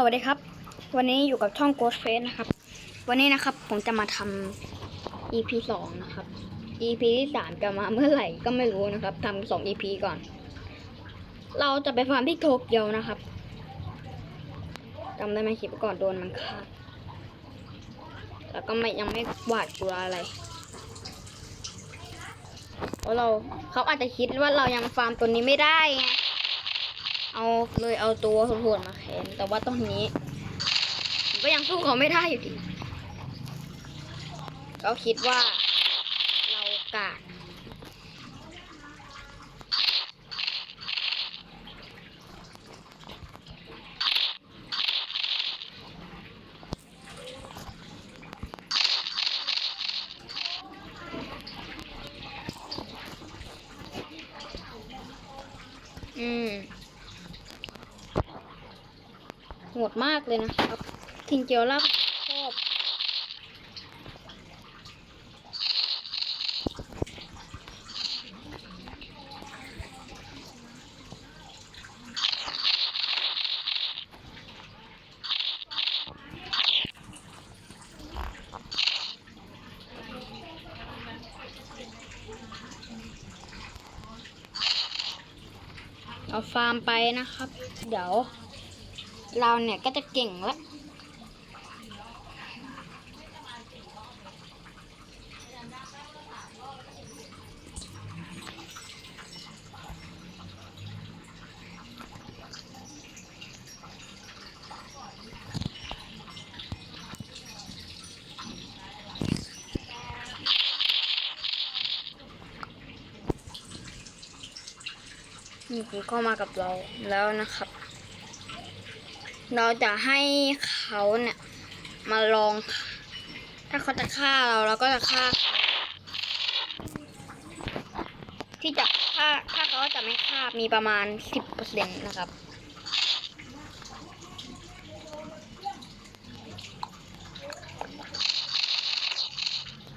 สวัสดีครับ วันนี้อยู่กับช่อง Ghost Face นะครับ วันนี้นะครับผมจะมาทำ EP สองนะครับ EP ที่สามจะมาเมื่อไหร่ก็ไม่รู้นะครับทำสอง EP ก่อน เราจะไปฟาร์มที่โตเกียวนะครับจำได้ไหมคลิปก่อนโดนมันฆ่าแล้วก็ไม่ยังไม่หวาดกลัวอะไรเพราะเราเขาอาจจะคิดว่าเรายังฟาร์มตัวนี้ไม่ได้ไง เอาเลยเอาตัวโหดมาแขนแต่ว่าตอนนี้ผมก็ยังสู้เขาไม่ได้อยู่ดีเขาคิดว่าเรากาดอืม โหดมากเลยนะครับทิงเกียวล่าชอบเอาฟาร์มไปนะครับ เดี๋ยว เราเนี่ยก็จะเก่งแล้วนี่คุณเข้ามากับเราแล้วนะครับ เราจะให้เขาเนี่ย มาลอง ถ้าเขาจะฆ่าเราเราก็จะฆ่าเขาที่จะถ้าถ้าเขาจะไม่ฆ่ามีประมาณสิบเปอร์เซ็นต์นะครับ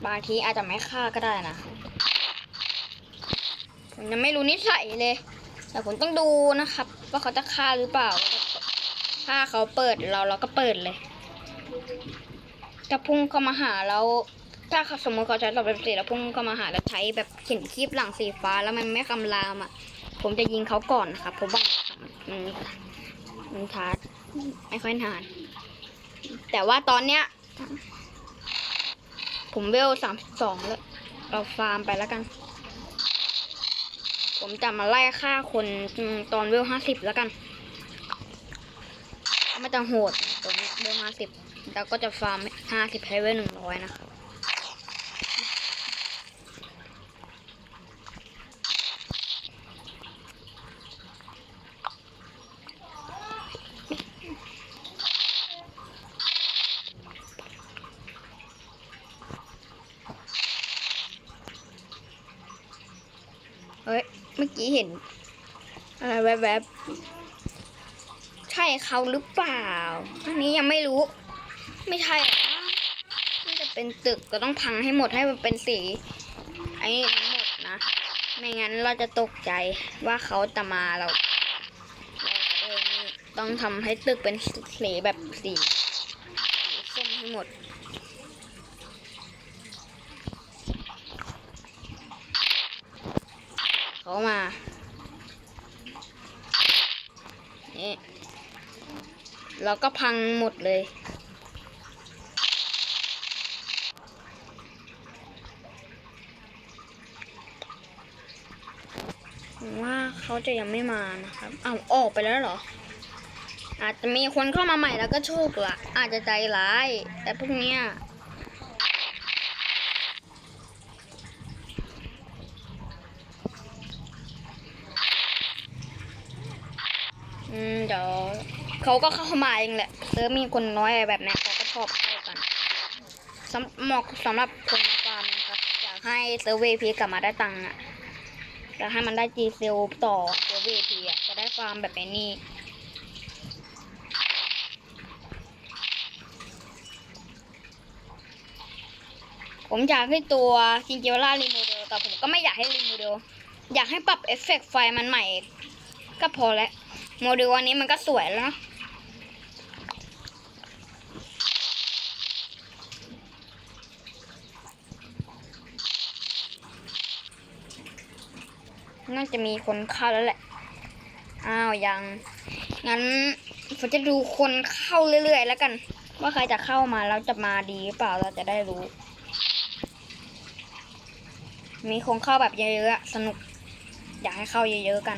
บางทีอาจจะไม่ฆ่าก็ได้นะ ผมยังไม่รู้นิสัยเลย แต่ผมต้องดูนะครับ ว่าเขาจะฆ่าหรือเปล่า ถ้าเขาเปิดเราเราก็เปิดเลยถ้าพุ่งเข้ามาหาเราถ้าเขาสมมติเขาใช้ตอบแบบสีแล้วพุ่งเข้ามาหาแล้วใช้แบบเข็นคีบหลังสีฟ้าแล้วมันไม่คำรามอะ ผมจะยิงเขาก่อนนะครับเพราะว่ามันมันชาร์จไม่ค่อยนาน แต่ว่าตอนเนี้ย ผมเวลสามสองแล้วเราฟาร์มไปแล้วกัน ผมจะมาไล่ฆ่าคนตอนเวลห้าสิบแล้วกัน จะโหดตอนนี้เวลห้าสิบแล้วก็จะฟาร์มห้าสิบให้เวลหนึ่งร้อยนะครับเฮ้ย เมื่อกี้เห็นอะไรแวบๆ ช่เขาหรือเปล่า อันนี้ยังไม่รู้ ไม่ใช่หรอกนะน่าจะเป็นตึกก็ต้องพังให้หมดให้มันเป็นสีไอ้นี่ทั้งหมดนะ ไม่งั้นเราจะตกใจว่าเขาจะมาเราเราเออนี่ต้องทำให้ตึกเป็นสีแบบสีสีส้มให้หมดเขามานี่ แล้วก็พังหมดเลย ว่าเขาจะยังไม่มานะครับอ้าวออกไปแล้วเหรอ อาจจะมีคนเข้ามาใหม่แล้วก็โชคละอาจจะใจร้าย แต่พวกเนี้ยอืม เขาก็เข้ามาเองแหละเซิร์มีคนน้อยแบบนี้เขาก็ชอบเข้ากันสำเหมาะสำหรับคนฟาร์มนะครับอยากให้เซิร์เวพีกลับมาได้ตังค์อะอยากให้มันได้จีเซลต่อเซิร์เวพีอะจะได้ฟาร์มแบบไอ้นี่ผมอยากให้ตัวคิงเจล่ารีโมเดลแต่ผมก็ไม่อยากให้รีโมเดลอยากให้ปรับเอฟเฟกต์ไฟมันใหม่ ก็พอแล้ว โมเดลวันนี้มันก็สวยแล้วเนอะ น่าจะมีคนเข้าแล้วแหละ อ้าวยัง งั้นผมจะดูคนเข้าเรื่อยๆ แล้วกัน ว่าใครจะเข้ามาแล้วจะมาดีหรือเปล่าเราจะได้รู้ มีคนเข้าแบบเยอะๆสนุก อยากให้เข้าเยอะๆกัน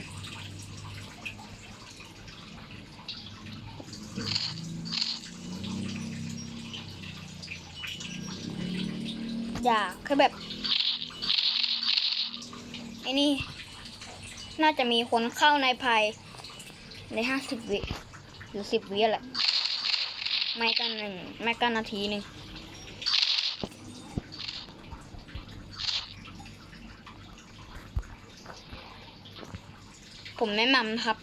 อยากคือแบบไอ้นี่ น่าจะมีคนเข้าในภายในห้าสิบวิหรือสิบวิแหละ ไม่กันหนึ่งไม่กันนาทีหนึ่งผมแนะนำนครับ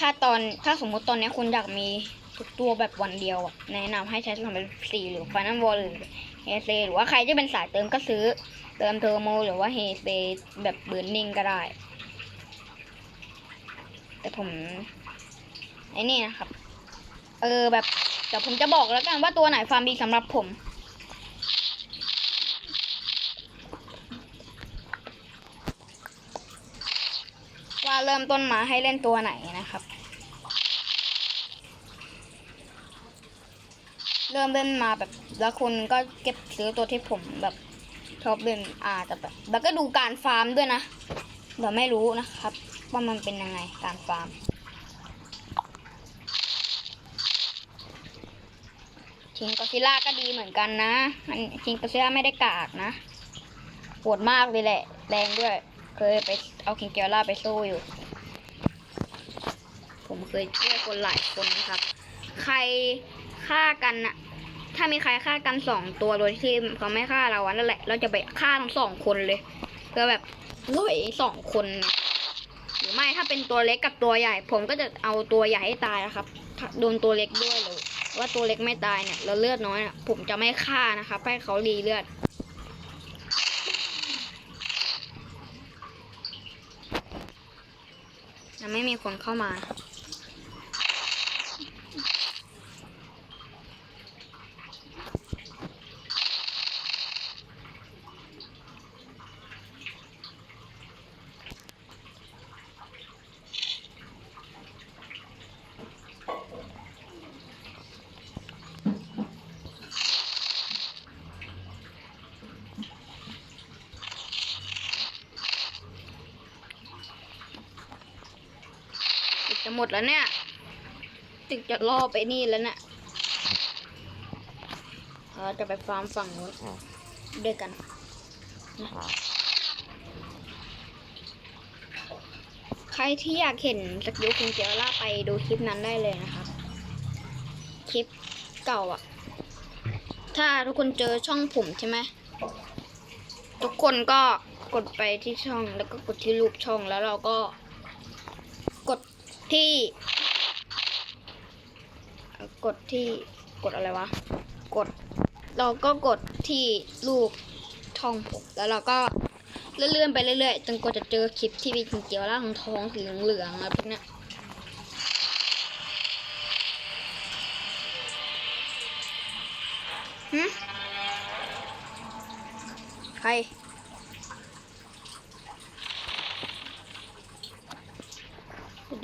ถ้าตอนถ้าสมมติตอนนี้คุณอยากมีทุกตัวแบบวันเดียวอะแนะนำให้ใช้สมัยสี่หรือฟนัลวอลหรือเฮเซหรือว่าใครที่เป็นสายเติมก็ซื้อ เติมเทอร์โม หรือว่าเฮเซแบบเบิร์นนิ่งก็ได้ แต่ผมไอ้นี่นะครับ เออแบบเดี๋ยวผมจะบอกแล้วกันว่าตัวไหนฟาร์มดีสำหรับผม ว่าเริ่มต้นมาให้เล่นตัวไหนนะครับ เริ่มเล่นมาแบบแล้วคุณก็เก็บซื้อตัวที่ผมแบบชอบเล่นอาจจะแบบแล้วก็ดูการฟาร์มด้วยนะเดี๋ยวไม่รู้นะครับ ว่ามันเป็นยังไงการฟาร์มชิงกอซิล่าก็ดีเหมือนกันนะมันชิงกอซิล่าไม่ได้กากนะปวดมากเลยแหละ แรงด้วย เคยไปเอาคิงเกียร่าไปสู้อยู่ ผมเคยช่วยคนหลายคนนะครับ ใครฆ่ากันนะถ้ามีใครฆ่ากันสองตัวโดยที่เขาไม่ฆ่าเราอะนั่นแหละ เราจะไปฆ่าทั้งสองคนเลยเพื่อแบบลอยสองคนไง หรือไม่ถ้าเป็นตัวเล็กกับตัวใหญ่ ผมก็จะเอาตัวใหญ่ให้ตายนะครับโดนตัวเล็กด้วยเลยว่าตัวเล็กไม่ตายเนี่ยแล้วเลือดน้อยเนี่ยผมจะไม่ฆ่านะครับให้เขารีเลือดยังไม่มีคนเข้ามา หมดแล้วเนี่ยจึงจะล่อไปนี่แล้วเนี่ยเราจะไปฟาร์มฝั่งนู้นด้วยกันนะใครที่อยากเห็นสกิลคุณเจอล่าไปดูคลิปนั้นได้เลยนะครับคลิปเก่าอะถ้าทุกคนเจอช่องผมใช่ไหมทุกคนก็กดไปที่ช่องแล้วก็กดที่รูปช่องแล้วเราก็กด ที่ กดที่กดอะไรวะ กด เราก็กดที่รูปช่องผมแล้วเราก็เลื่อนๆไปเรื่อยๆจนกว่าจะเจอคลิปที่มีถึงเกียวล่างทองสีเหลืองๆอะไรพวกเนี้ยใคร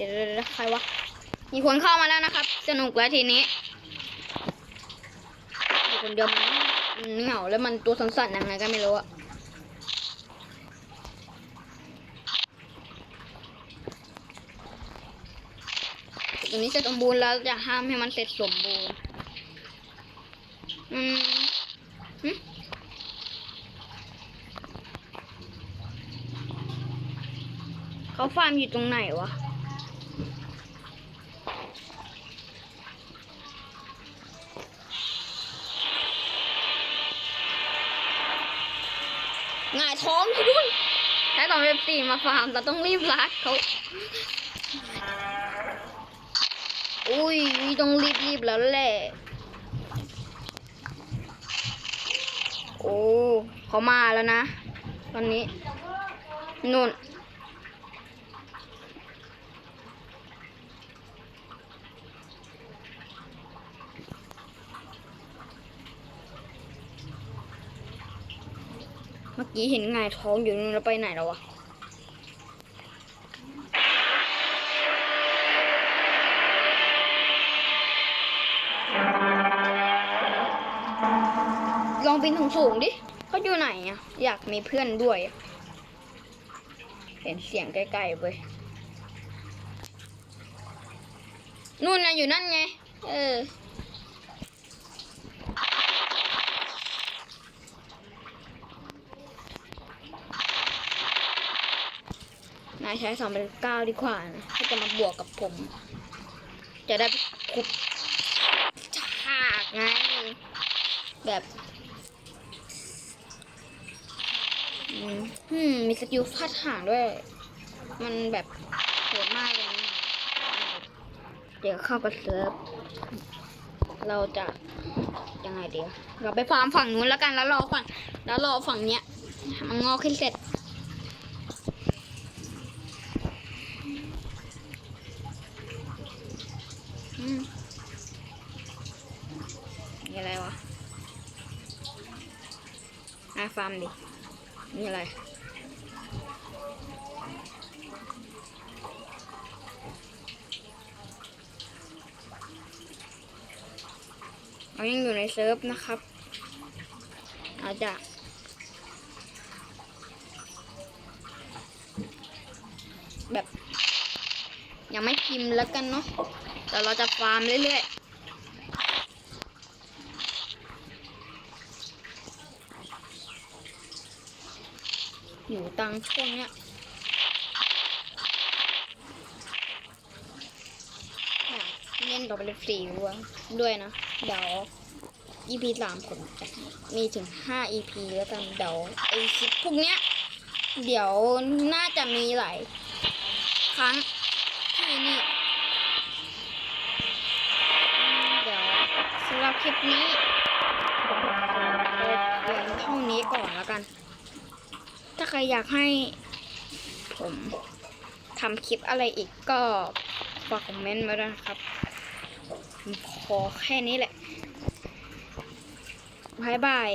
ดี๋ยวเดี๋ยวใครวะ มีคนเข้ามาแล้วนะครับ สนุกแล้วทีนี้อยู่คนเดียวมันเหงาแล้วมันตัวสั่นๆยังไงก็ไม่รู้อะตัวนี้เสร็จสมบูรณ์แล้วจะห้ามให้มันเสร็จสมบูรณ์ อืมเขาฟาร์มอยู่ตรงไหนวะ หงายท้องทุกคนใช้ตอนเว็บสี่มาฟาร์มเราต้องรีบรัดเขาอุ้ยต้องรีบรีบแล้วแหละ โอ้เขามาแล้วนะ ตอนนี้นู่น มื่อกี้เห็นไงท้องอยู่นู่นแล้วไปไหนแล้ววะลองบินถึงสูงดิเขาอยู่ไหนอะ อยากมีเพื่อนด้วย เห็นเสียงใกล้ๆไปนู่นนะอยู่นั่นไง เออายใช้สองเป็นเก้าดีกว่านะถ้าจะมาบวกกับผม จะได้คุบฉากไง แบบอืมมีสกิลฟาดหางด้วย มันแบบโหดมากเลยนะเดี๋ยวเข้าไปเซิร์ฟ เราจะยังไงเดี๋ยว เราไปฟาร์มฝั่งนู้นแล้วกันแล้วรอฝั่ง แล้วรอฝั่งเนี้ยมันงอขึ้นเสร็จ อืมมีอะไรวะอา ฟาร์มดิมีอะไร เรายังอยู่ในเซิร์ฟนะครับ อาจจะแบบ ยังไม่พิมพ์แล้วกันเนาะแต่เราจะฟาร์มเรื่อยๆ อยู่ตังช่วงเนี้ยเล่นต่อไปเลยฟรีด้วยด้วยนะ เดี๋ยว EP สามผมมีถึงห้า EP แล้วกัน เดี๋ยวไอคลิปพวกเนี้ย เดี๋ยวน่าจะมีหลายครั้งที่นี่เดี๋ยวสำหรับคลิปนี้เพียงเท่านี้ก่อนแล้วกัน ถ้าใครอยากให้ผมทำคลิปอะไรอีกก็ฝากคอมเมนต์มาด้วยนะครับขอแค่นี้แหละบายบาย